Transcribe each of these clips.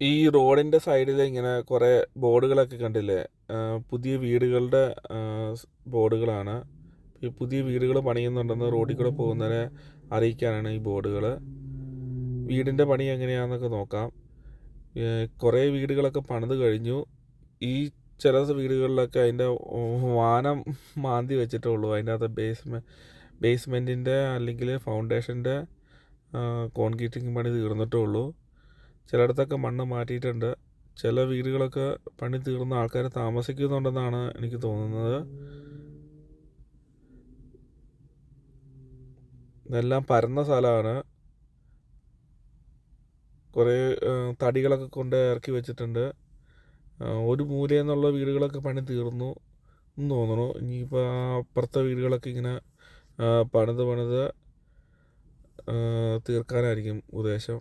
ഈ റോഡിന്റെ സൈഡിൽ ഇങ്ങനെ കുറേ ബോർഡുകളൊക്കെ കണ്ടില്ലേ? പുതിയ വീടുകളുടെ ബോർഡുകളാണ്. ഈ പുതിയ വീടുകൾ പണിയുന്നുണ്ടെന്ന് റോഡിൽ കൂടെ പോകുന്നവരെ അറിയിക്കാനാണ് ഈ ബോർഡുകൾ വീടിന്റെ പണി എങ്ങനെയാണെന്നൊക്കെ നോക്കാം. കുറേ വീടുകളൊക്കെ പണിത് കഴിഞ്ഞു. ഈ ചില വീടുകളിലൊക്കെ അതിന്റെ വാനം മാന്തി വെച്ചിട്ടേ ഉള്ളൂ അതിന്റെ അകത്ത് ബേസ്മെ ബേസ്മെന്റിന്റെ അല്ലെങ്കിൽ ഫൗണ്ടേഷന്റെ കോൺക്രീറ്റിംഗ് പണി തീർന്നിട്ടേ ഉള്ളൂ ചിലയിടത്തൊക്കെ മണ്ണ് മാറ്റിയിട്ടുണ്ട്. ചില വീടുകളൊക്കെ പണി തീർന്ന ആൾക്കാർ താമസിക്കുന്നുണ്ടെന്നാണ് എനിക്ക് തോന്നുന്നത്. ഇതെല്ലാം പരന്ന സ്ഥലമാണ്. കുറേ തടികളൊക്കെ കൊണ്ട് ഇറക്കി വെച്ചിട്ടുണ്ട്. ഒരു മൂലയിൽ നിന്നുള്ള വീടുകളൊക്കെ പണി തീർന്നു എന്ന് തോന്നുന്നു. ഇനിയിപ്പോൾ അപ്പുറത്തെ വീടുകളൊക്കെ ഇങ്ങനെ പണിത് പണിത് തീർക്കാനായിരിക്കും ഉദ്ദേശം.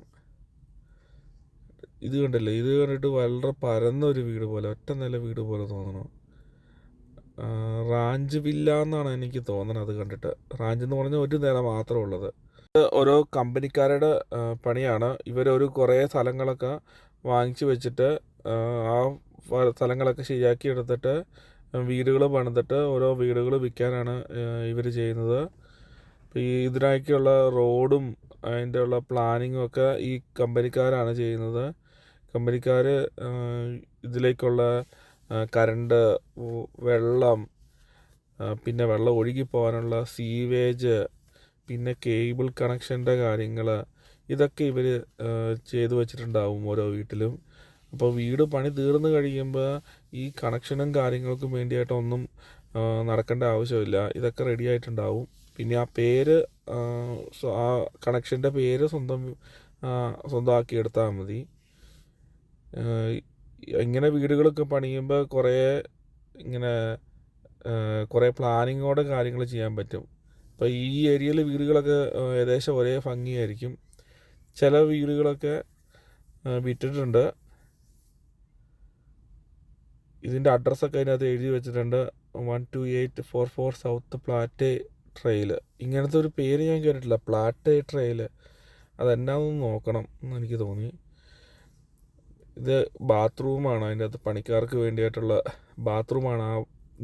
ഇത് കണ്ടില്ലേ? ഇത് കണ്ടിട്ട് വളരെ പരന്ന ഒരു വീട് പോലെ ഒറ്റ നില വീട് പോലെ തോന്നണു. റാഞ്ച് വില്ല എന്നാണ് എനിക്ക് തോന്നണത് അത് കണ്ടിട്ട്. റാഞ്ച് എന്ന് പറഞ്ഞാൽ ഒരു നില മാത്രമേ ഉള്ളത്. ഓരോ കമ്പനിക്കാരുടെ പണിയാണ്. ഇവരൊരു കുറേ സ്ഥലങ്ങളൊക്കെ വാങ്ങിച്ചു വെച്ചിട്ട് ആ, സ്ഥലങ്ങളൊക്കെ ശരിയാക്കി എടുത്തിട്ട് വീടുകൾ പണിതിട്ട് ഓരോ വീടുകൾ വിൽക്കാനാണ് ഇവർ ചെയ്യുന്നത്. ഈ ഇതിനൊക്കെയുള്ള റോഡും അതിന്റെ ഉള്ള പ്ലാനിങ്ങും ഒക്കെ ഈ കമ്പനിക്കാരാണ് ചെയ്യുന്നത്. കമ്പനിക്കാർ ഇതിലേക്കുള്ള കരണ്ട് വെള്ളം പിന്നെ വെള്ളം ഒഴുകി പോകാനുള്ള സീവേജ് പിന്നെ കേബിൾ കണക്ഷന്റെ കാര്യങ്ങൾ ഇതൊക്കെ ഇവർ ചെയ്തു വച്ചിട്ടുണ്ടാവും ഓരോ വീട്ടിലും. അപ്പോൾ വീട് പണി തീർന്നു കഴിയുമ്പോൾ ഈ കണക്ഷനും കാര്യങ്ങൾക്കും വേണ്ടിയിട്ടൊന്നും ആ, നടക്കേണ്ട ആവശ്യമില്ല. ഇതൊക്കെ റെഡി ആയിട്ടുണ്ടാവും. പിന്നെ ആ പേര് ആ, കണക്ഷന്റെ പേര് സ്വന്തം സ്വന്തമാക്കി എടുത്താൽ മതി. ഇങ്ങനെ വീടുകളൊക്കെ പണിയുമ്പോൾ കുറേ ഇങ്ങനെ കുറേ പ്ലാനിങ്ങോടെ കാര്യങ്ങൾ ചെയ്യാൻ പറ്റും. അപ്പോൾ ഈ ഏരിയയിലെ വീടുകളൊക്കെ ഏകദേശം ഒരേ ഭംഗിയായിരിക്കും. ചില വീടുകളൊക്കെ വിറ്റിട്ടുണ്ട് ഇതിന്റെ അഡ്രസ്സൊക്കെ അതിനകത്ത് എഴുതി വെച്ചിട്ടുണ്ട്. One two eight four four South Platte Trail ഇങ്ങനത്തെ ഒരു പേര് ഞാൻ കേട്ടിട്ടില്ല. പ്ലാറ്റെ ട്രെയിൽ അതെന്നാന്ന് നോക്കണം എന്ന് എനിക്ക് തോന്നി. ഇത് ബാത്റൂമാണ്. അതിന്റെ അകത്ത് പണിക്കാർക്ക് വേണ്ടിയിട്ടുള്ള ബാത്റൂമാണ് ആ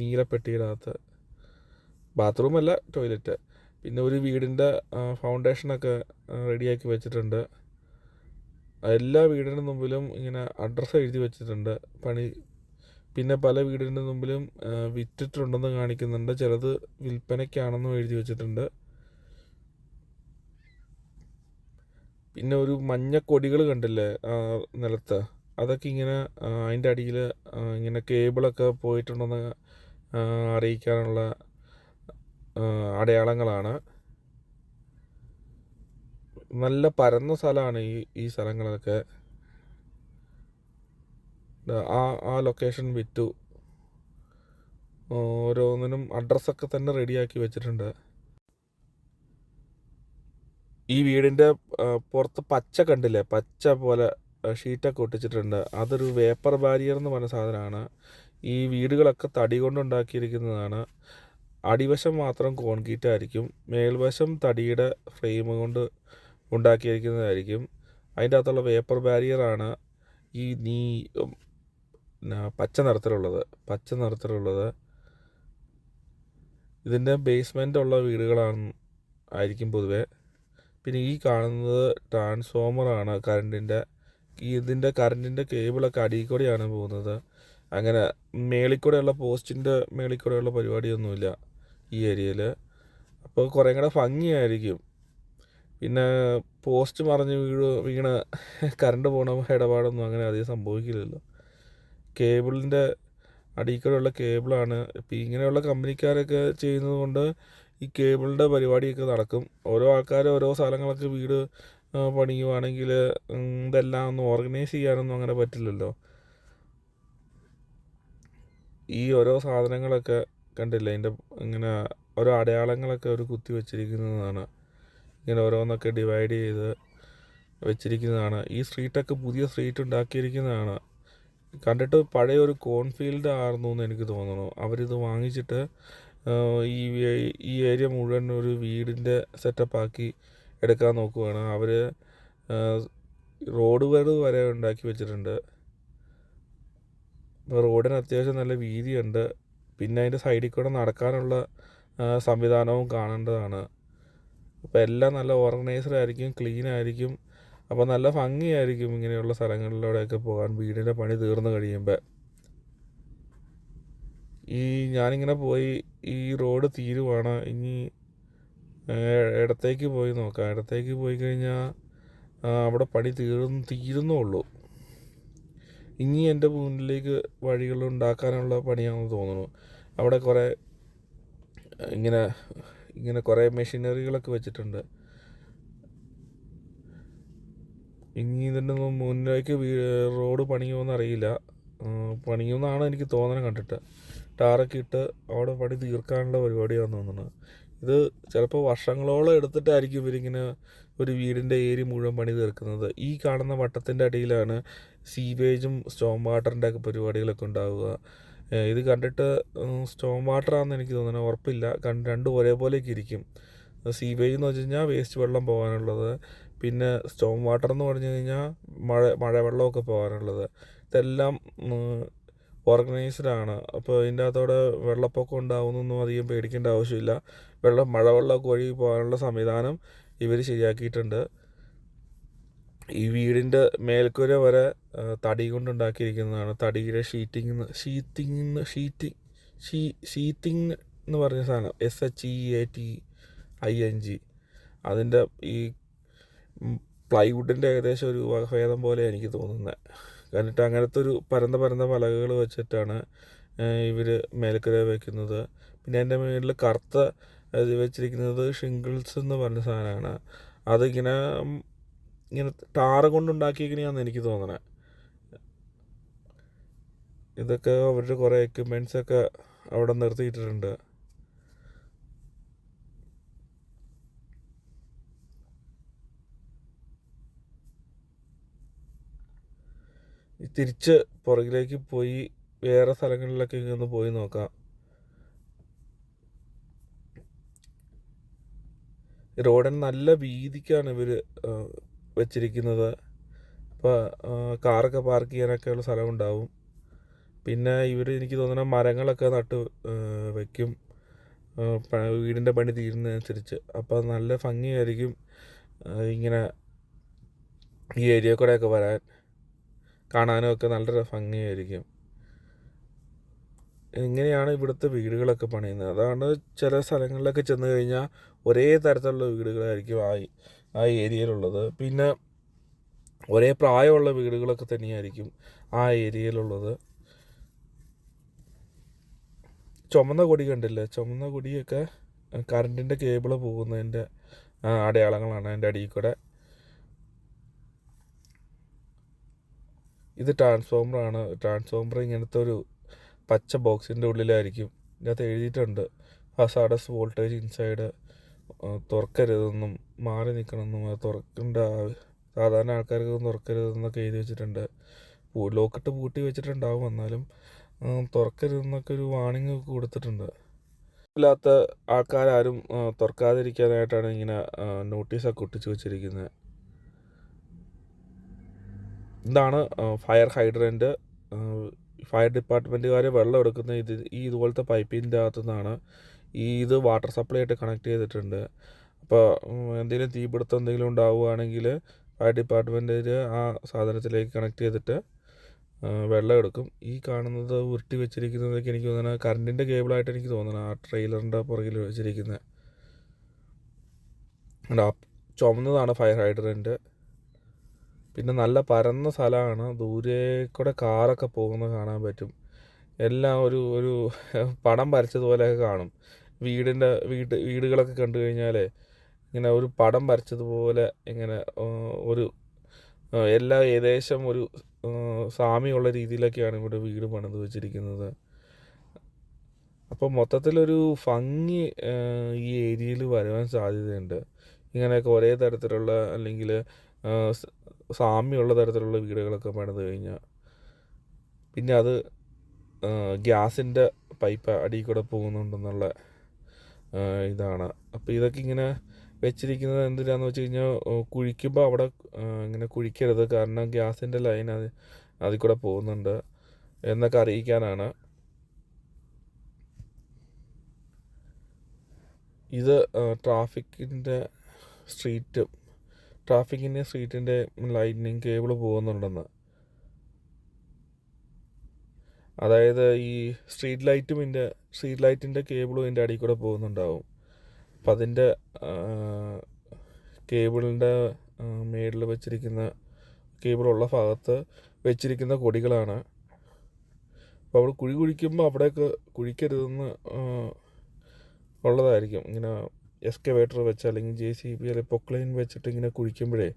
നീലപ്പെട്ടിയിനകത്ത് ബാത്റൂമല്ല ബാത്റൂം ടോയ്ലറ്റ്. പിന്നെ ഒരു വീടിന്റെ ഫൗണ്ടേഷനൊക്കെ റെഡിയാക്കി വെച്ചിട്ടുണ്ട്. എല്ലാ വീടിന്റെ മുമ്പിലും ഇങ്ങനെ അഡ്രസ്സ് എഴുതി വെച്ചിട്ടുണ്ട്. പണി പിന്നെ പല വീടിന്റെ മുമ്പിലും വിറ്റിട്ടുണ്ടെന്ന് കാണിക്കുന്നുണ്ട്. ചിലത് വിൽപ്പനയ്ക്കാണെന്നും എഴുതി വെച്ചിട്ടുണ്ട്. പിന്നെ ഒരു മഞ്ഞ കൊടികൾ കണ്ടില്ലേ ആ, നിലത്ത്? അതൊക്കെ ഇങ്ങനെ അതിന്റെ അടിയിൽ ഇങ്ങനെ കേബിളൊക്കെ പോയിട്ടുണ്ടെന്ന് അറിയിക്കാനുള്ള അടയാളങ്ങളാണ്. നല്ല പരന്ന സ്ഥലമാണ് ഈ ഈ സ്ഥലങ്ങളൊക്കെ. ആ ആ ലൊക്കേഷൻ വിറ്റു. ഓരോന്നിനും അഡ്രസ്സൊക്കെ തന്നെ റെഡിയാക്കി വെച്ചിട്ടുണ്ട്. ഈ വീടിന്റെ പുറത്ത് പച്ച കണ്ടില്ലേ? പച്ച പോലെ ഷീറ്റൊക്കെ ഒട്ടിച്ചിട്ടുണ്ട്. അതൊരു വേപ്പർ ബാരിയർ എന്ന് പറഞ്ഞ സാധനമാണ്. ഈ വീടുകളൊക്കെ തടി കൊണ്ടുണ്ടാക്കിയിരിക്കുന്നതാണ് അടിവശം മാത്രം കോൺക്രീറ്റ് ആയിരിക്കും. മേൽവശം തടിയുടെ ഫ്രെയിം കൊണ്ട് ഉണ്ടാക്കിയിരിക്കുന്നതായിരിക്കും. അതിന്റെ അകത്തുള്ള വേപ്പർ ബാരിയറാണ് ഈ നീ പച്ച നിറത്തിലുള്ളത്. പച്ച നിറത്തിലുള്ളത്. ഇതിന്റെ ബേസ്മെന്റ് ഉള്ള വീടുകളാണ് ആയിരിക്കും പൊതുവേ. പിന്നെ ഈ കാണുന്നത് ട്രാൻസ്ഫോമറാണ് കറണ്ടിന്റെ ഇതിന്റെ കറണ്ടിന്റെ കേബിളൊക്കെ അടിയിൽ കൂടെയാണ് പോകുന്നത്. അങ്ങനെ മേളിൽ കൂടെയുള്ള പോസ്റ്റിന്റെ മേളിൽ കൂടെയുള്ള പരിപാടിയൊന്നുമില്ല ഈ ഏരിയയിൽ അപ്പോൾ കുറേ കൂടെ ഭംഗിയായിരിക്കും. പിന്നെ പോസ്റ്റ് മറിഞ്ഞ് വീഴ് വീണ് കറണ്ട് പോണ ഇടപാടൊന്നും അങ്ങനെ അധികം സംഭവിക്കില്ലല്ലോ. കേബിളിന്റെ അടിയിൽ കൂടെയുള്ള കേബിളാണ്. ഇപ്പം ഇങ്ങനെയുള്ള കമ്പനിക്കാരൊക്കെ ചെയ്യുന്നത് കൊണ്ട് ഈ കേബിളിന്റെ പരിപാടിയൊക്കെ നടക്കും. ഓരോ ആൾക്കാർ ഓരോ സ്ഥലങ്ങളൊക്കെ വീട് പണിയുവാണെങ്കിൽ ഇതെല്ലാം ഒന്ന് ഓർഗനൈസ് ചെയ്യാനൊന്നും അങ്ങനെ പറ്റില്ലല്ലോ. ഈ ഓരോ സാധനങ്ങളൊക്കെ കണ്ടില്ലേ അതിന്റെ ഇങ്ങനെ ഓരോ അടയാളങ്ങളൊക്കെ അവർ കുത്തി വെച്ചിരിക്കുന്നതാണ്. ഇങ്ങനെ ഓരോന്നൊക്കെ ഡിവൈഡ് ചെയ്ത് വെച്ചിരിക്കുന്നതാണ്. ഈ സ്ട്രീറ്റൊക്കെ പുതിയ സ്ട്രീറ്റ് ഉണ്ടാക്കിയിരിക്കുന്നതാണ്. കണ്ടിട്ട് പഴയ ഒരു കോൺഫീൽഡ് ആയിരുന്നു എന്ന് എനിക്ക് തോന്നുന്നു. അവരിത് വാങ്ങിച്ചിട്ട് ഈ ഈ ഏരിയ മുഴുവൻ ഒരു വീടിന്റെ സെറ്റപ്പ് ആക്കി എടുക്കാൻ നോക്കുവാണ്. അവർ റോഡ് വരെ വരെ ഉണ്ടാക്കി വെച്ചിട്ടുണ്ട്. അപ്പോൾ റോഡിന് അത്യാവശ്യം നല്ല വീതിയുണ്ട്. പിന്നെ അതിന്റെ സൈഡിൽ കൂടെ നടക്കാനുള്ള സംവിധാനവും കാണേണ്ടതാണ്. അപ്പോൾ എല്ലാം നല്ല ഓർഗനൈസ്ഡ് ആയിരിക്കും ക്ലീൻ ആയിരിക്കും. അപ്പോൾ നല്ല ഭംഗിയായിരിക്കും ഇങ്ങനെയുള്ള സ്ഥലങ്ങളിലൂടെയൊക്കെ പോകാൻ വീടിന്റെ പണി തീർന്നു കഴിയുമ്പോൾ ഈ ഞാനിങ്ങനെ പോയി ഈ റോഡ് തീരുവാണ്. ഇനി ഇടത്തേക്ക് പോയി നോക്കാം. ഇടത്തേക്ക് പോയി കഴിഞ്ഞാൽ അവിടെ പണി തീർന്ന് തീരുന്നേ ഉള്ളൂ ഇനി എന്റെ മുന്നിലേക്ക് വഴികൾ ഉണ്ടാക്കാനുള്ള പണിയാണെന്ന് തോന്നുന്നു. അവിടെ കുറേ ഇങ്ങനെ ഇങ്ങനെ കുറേ മെഷീനറികളൊക്കെ വെച്ചിട്ടുണ്ട്. ഇനി ഇതിന്റെ മുന്നിലേക്ക് റോഡ് പണിയുമോയെന്ന് അറിയില്ല. പണിയുമെന്നാണ് എനിക്ക് തോന്നണം കണ്ടിട്ട്. ടാറൊക്കെ ഇട്ട് അവിടെ പണി തീർക്കാനുള്ള പരിപാടിയാണെന്ന് തോന്നുന്നത് ഇത് ചിലപ്പോൾ വർഷങ്ങളോളം എടുത്തിട്ടായിരിക്കും ഇവരിങ്ങനെ ഒരു വീടിന്റെ ഏരി മുഴുവൻ പണി തീർക്കുന്നത്. ഈ കാണുന്ന വട്ടത്തിന്റെ അടിയിലാണ് സീവേജും സ്റ്റോം വാട്ടറിന്റെ ഒക്കെ പരിപാടികളൊക്കെ ഉണ്ടാവുക. ഇത് കണ്ടിട്ട് സ്റ്റോം വാട്ടറാണെന്ന് എനിക്ക് തോന്നുന്നത് ഉറപ്പില്ല. കണ്ട് രണ്ടും ഒരേപോലെയൊക്കെ ഇരിക്കും. സീവേജ് എന്ന് വെച്ച് കഴിഞ്ഞാൽ വേസ്റ്റ് വെള്ളം പോകാനുള്ളത്. പിന്നെ സ്റ്റോം വാട്ടർ എന്ന് പറഞ്ഞു കഴിഞ്ഞാൽ മഴ മഴവെള്ളമൊക്കെ പോകാനുള്ളത്. ഇതെല്ലാം ഓർഗനൈസ്ഡ് ആണ്. അപ്പോൾ ഇതിന്റെ അകത്തോടെ വെള്ളപ്പൊക്കം ഉണ്ടാവുന്നൊന്നും അധികം പേടിക്കേണ്ട ആവശ്യമില്ല. വെള്ളം മഴവെള്ളമൊക്കെ ഒഴുകി പോകാനുള്ള സംവിധാനം ഇവർ ശരിയാക്കിയിട്ടുണ്ട്. ഈ വീടിന്റെ മേൽക്കൂര വരെ തടി കൊണ്ടുണ്ടാക്കിയിരിക്കുന്നതാണ്. തടിയുടെ ഷീറ്റിംഗ് ഷീറ്റിംഗ് ഷീറ്റിംഗ് ഷീ ഷീറ്റിംഗ് എന്ന് പറഞ്ഞ സാധനം. S H E A T I N G അതിന്റെ ഈ പ്ലൈവുഡിന്റെ ഏകദേശം ഒരു വകഭേദം പോലെ എനിക്ക് തോന്നുന്നത് എന്നിട്ട് അങ്ങനത്തെ ഒരു പരന്ന പരന്ന പലകകൾ വെച്ചിട്ടാണ് ഇവർ മേൽക്കര വയ്ക്കുന്നത് പിന്നെ എന്റെ മേളിൽ കറുത്ത വെച്ചിരിക്കുന്നത് ഷിംഗിൾസ് എന്ന് പറഞ്ഞ സാധനമാണ്. അതിങ്ങനെ ഇങ്ങനെ ടാറ് കൊണ്ടുണ്ടാക്കിയിരിക്കണെയാണെന്ന് എനിക്ക് തോന്നണേ. ഇതൊക്കെ അവരുടെ കുറേ എക്യുപ്മെന്റ്സൊക്കെ അവിടെ നിർത്തിയിട്ടിട്ടുണ്ട്. തിരിച്ച് പുറകിലേക്ക് പോയി വേറെ സ്ഥലങ്ങളിലൊക്കെ ഇങ്ങനെ പോയി നോക്കാം. റോഡിന് നല്ല വീതിക്കാണ് ഇവർ വെച്ചിരിക്കുന്നത്. അപ്പോൾ കാറൊക്കെ പാർക്ക് ചെയ്യാനൊക്കെയുള്ള സ്ഥലമുണ്ടാവും. പിന്നെ ഇവർ എനിക്ക് തോന്നുന്ന മരങ്ങളൊക്കെ നട്ട് വയ്ക്കും വീടിന്റെ പണി തീരുന്നതനുസരിച്ച്. അപ്പോൾ നല്ല ഭംഗിയായിരിക്കും ഇങ്ങനെ ഈ ഏരിയ കൂടെയൊക്കെ വരാൻ. കാണാനും ഒക്കെ നല്ല ഭംഗിയായിരിക്കും. ഇങ്ങനെയാണ് ഇവിടുത്തെ വീടുകളൊക്കെ പണിയുന്നത്. അതാണ് ചില സ്ഥലങ്ങളിലൊക്കെ ചെന്ന് കഴിഞ്ഞാൽ ഒരേ തരത്തിലുള്ള വീടുകളായിരിക്കും ആ ആ ഏരിയയിലുള്ളത്. പിന്നെ ഒരേ പ്രായമുള്ള വീടുകളൊക്കെ തന്നെയായിരിക്കും ആ ഏരിയയിലുള്ളത്. ചുമന്ന കൊടി കണ്ടില്ലേ? ചുമന്ന കൊടിയൊക്കെ കറണ്ടിന്റെ കേബിൾ പോകുന്നതിന്റെ അടയാളങ്ങളാണ് അതിന്റെ അടിയിൽ കൂടെ. ഇത് ട്രാൻസ്ഫോമറാണ് ട്രാൻസ്ഫോമർ ഇങ്ങനത്തെ ഒരു പച്ച ബോക്സിന്റെ ഉള്ളിലായിരിക്കും. ഇതിനകത്ത് എഴുതിയിട്ടുണ്ട്. ഹസാഡസ് വോൾട്ടേജ് ഇൻസൈഡ് തുറക്കരുതെന്നും മാറി നിൽക്കണമെന്നും അത് തുറക്കേണ്ട സാധാരണ ആൾക്കാർക്കൊന്നും തുറക്കരുതെന്നൊക്കെ എഴുതി വെച്ചിട്ടുണ്ട്. ലോക്കിട്ട് പൂട്ടി വെച്ചിട്ടുണ്ടാവും എന്നാലും തുറക്കരുതെന്നൊക്കെ ഒരു വാണിംഗ് കൊടുത്തിട്ടുണ്ട്. ഇല്ലാത്ത ആൾക്കാരും തുറക്കാതിരിക്കാനായിട്ടാണ് ഇങ്ങനെ നോട്ടീസൊക്കെ ഒട്ടിച്ച് വെച്ചിരിക്കുന്നത്. ഇതാണ് ഫയർ ഹൈഡ്രന്റ് ഫയർ ഡിപ്പാർട്ട്മെന്റുകാർ വെള്ളം എടുക്കുന്ന ഇത് ഈ ഇതുപോലത്തെ പൈപ്പിന്റെ അകത്തു നിന്നാണ് ഈ ഇത് വാട്ടർ സപ്ലൈ ആയിട്ട് കണക്ട് ചെയ്തിട്ടുണ്ട്. അപ്പോൾ എന്തെങ്കിലും തീപിടുത്തം എന്തെങ്കിലും ഉണ്ടാവുകയാണെങ്കിൽ ഫയർ ഡിപ്പാർട്ട്മെന്റിൽ ആ സാധനത്തിലേക്ക് കണക്ട് ചെയ്തിട്ട് വെള്ളം എടുക്കും. ഈ കാണുന്നത് ഉരുട്ടി വെച്ചിരിക്കുന്നതൊക്കെ എനിക്ക് തോന്നുന്നത് കറണ്ടിന്റെ കേബിളായിട്ട് എനിക്ക് തോന്നുന്നത് ആ ട്രെയിലറിന്റെ പുറകിൽ വെച്ചിരിക്കുന്നത് ചുമന്നതാണ് ഫയർ ഹൈഡ്രന്റ് പിന്നെ നല്ല പരന്ന സ്ഥലമാണ്. ദൂരെ കൂടെ കാറൊക്കെ പോകുന്നത് കാണാൻ പറ്റും. എല്ലാം ഒരു ഒരു പടം വരച്ചതുപോലെയൊക്കെ കാണും. വീടിന്റെ വീട് വീടുകളൊക്കെ കണ്ടു കഴിഞ്ഞാൽ ഇങ്ങനെ ഒരു പടം വരച്ചതുപോലെ ഇങ്ങനെ ഒരു എല്ലാ ഏകദേശം ഒരു സാമ്യമുള്ള രീതിയിലൊക്കെയാണ് ഇവിടെ വീട് പണിത് വെച്ചിരിക്കുന്നത്. അപ്പോൾ മൊത്തത്തിലൊരു ഭംഗി ഈ ഏരിയയിൽ വരുവാൻ സാധ്യതയുണ്ട്. ഇങ്ങനെയൊക്കെ ഒരേ തരത്തിലുള്ള അല്ലെങ്കിൽ സാമ്യമുള്ള തരത്തിലുള്ള വീടുകളൊക്കെ പണിത് കഴിഞ്ഞാൽ പിന്നെ അത് ഗ്യാസിന്റെ പൈപ്പ് അടിയിൽ കൂടെ പോകുന്നുണ്ടെന്നുള്ള ഇതാണ്. അപ്പോൾ ഇതൊക്കെ ഇങ്ങനെ വെച്ചിരിക്കുന്നത് എന്തിനാന്ന് വെച്ച് കഴിഞ്ഞാൽ കുഴിക്കുമ്പോൾ അവിടെ ഇങ്ങനെ കുഴിക്കരുത്. കാരണം ഗ്യാസിന്റെ ലൈൻ അത് അതിൽ കൂടെ പോകുന്നുണ്ട് എന്നൊക്കെ അറിയിക്കാനാണ്. ഇത് ട്രാഫിക്കിന്റെ സ്ട്രീറ്റും ട്രാഫിക്കിന്റെ സ്ട്രീറ്റിന്റെ ലൈറ്റിനിങ് കേബിൾ പോകുന്നുണ്ടെന്ന്. അതായത് ഈ സ്ട്രീറ്റ് ലൈറ്റും ഇതിന്റെ സ്ട്രീറ്റ് ലൈറ്റിന്റെ കേബിളും ഇതിന്റെ അടിയിൽ കൂടെ പോകുന്നുണ്ടാവും. അപ്പം അതിന്റെ കേബിളിന്റെ മേളിൽ വെച്ചിരിക്കുന്ന കേബിളുള്ള ഭാഗത്ത് വെച്ചിരിക്കുന്ന കൊടികളാണ്. അപ്പോൾ അവിടെ കുഴി കുഴിക്കുമ്പോൾ അവിടെയൊക്കെ കുഴിക്കരുതെന്ന് ഉള്ളതായിരിക്കും. ഇങ്ങനെ എക്സ്കവേറ്റർ വെച്ച് അല്ലെങ്കിൽ ജെ സി ബി അല്ലെങ്കിൽ പൊക്ലൈൻ വെച്ചിട്ട് ഇങ്ങനെ കുഴിക്കുമ്പോഴേ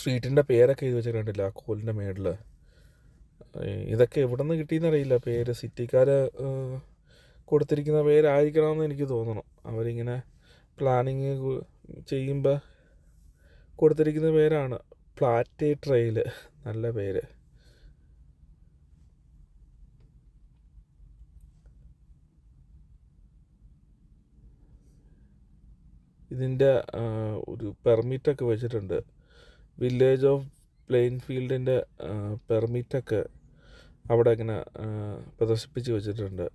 സ്ട്രീറ്റിന്റെ പേരൊക്കെ എഴുതി വെച്ചിട്ടുണ്ടല്ലോ ആ കോലിന്റെ മേളിൽ? ഇതൊക്കെ എവിടെ നിന്ന് കിട്ടിയെന്നറിയില്ല. പേര് സിറ്റിക്കാർ കൊടുത്തിരിക്കുന്ന പേരായിരിക്കണമെന്ന് എനിക്ക് തോന്നണം. അവരിങ്ങനെ പ്ലാനിങ് ചെയ്യുമ്പോൾ കൊടുത്തിരിക്കുന്ന പേരാണ്. പ്ലാറ്റേ ട്രെയിൽ. നല്ല പേര്. ഇതിന്റെ ഒരു പെർമിറ്റൊക്കെ വെച്ചിട്ടുണ്ട്. വില്ലേജ് ഓഫ് പ്ലെയിൻ ഫീൽഡിന്റെ പെർമിറ്റൊക്കെ അവിടെ ഇങ്ങനെ പ്രദർശിപ്പിച്ച് വെച്ചിട്ടുണ്ട്.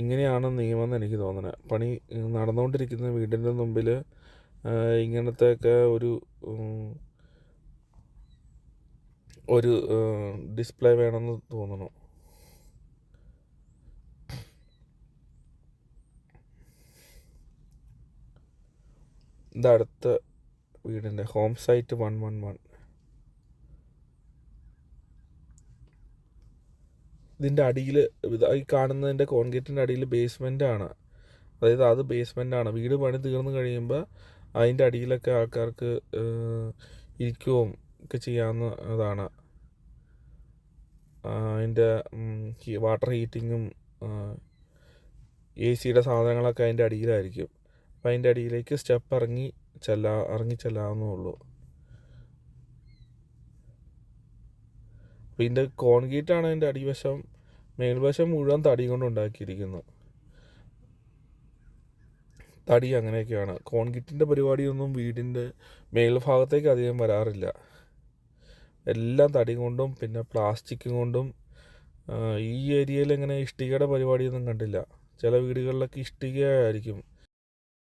ഇങ്ങനെയാണ് നിയമം എനിക്ക് തോന്നുന്നത് പണി നടന്നുകൊണ്ടിരിക്കുന്ന വീടിന്റെ മുമ്പിൽ ഇങ്ങനത്തെയൊക്കെ ഒരു ഒരു ഡിസ്പ്ലേ വേണമെന്ന് തോന്നുന്നു. ഇതടുത്ത വീടിന്റെ home site one one one ഇതിന്റെ അടിയിൽ ഈ കാണുന്നതിന്റെ കോൺക്രീറ്റിന്റെ അടിയിൽ ബേസ്മെന്റ് ആണ്. അതായത് അത് ബേസ്മെന്റ് ആണ്. വീട് പണി തീർന്നു കഴിയുമ്പോൾ അതിന്റെ അടിയിലൊക്കെ ആൾക്കാർക്ക് ഇരിക്കുകയും ഒക്കെ ചെയ്യാവുന്നതാണ്. അതിന്റെ വാട്ടർ ഹീറ്റിങ്ങും എ സിയുടെ സാധനങ്ങളൊക്കെ അതിന്റെ അടിയിലായിരിക്കും. അപ്പം അതിന്റെ അടിയിലേക്ക് സ്റ്റെപ്പ് ഇറങ്ങി ചെല്ലാ ഇറങ്ങി ചെല്ലാവുന്നേ അപ്പോൾ ഇതിന്റെ കോൺക്രീറ്റാണ് അതിന്റെ അടിവശം. മേൽവശം മുഴുവൻ തടി കൊണ്ട് ഉണ്ടാക്കിയിരിക്കുന്നു തടി അങ്ങനെയൊക്കെയാണ്. കോൺക്രീറ്റിന്റെ പരിപാടിയൊന്നും വീടിന്റെ മേൽഭാഗത്തേക്ക് അധികം വരാറില്ല. എല്ലാം തടി കൊണ്ടും പിന്നെ പ്ലാസ്റ്റിക് കൊണ്ടും ഈ ഏരിയയിൽ ഇങ്ങനെ ഇഷ്ടികയുടെ പരിപാടിയൊന്നും കണ്ടില്ല. ചില വീടുകളിലൊക്കെ ഇഷ്ടിക ആയിരിക്കും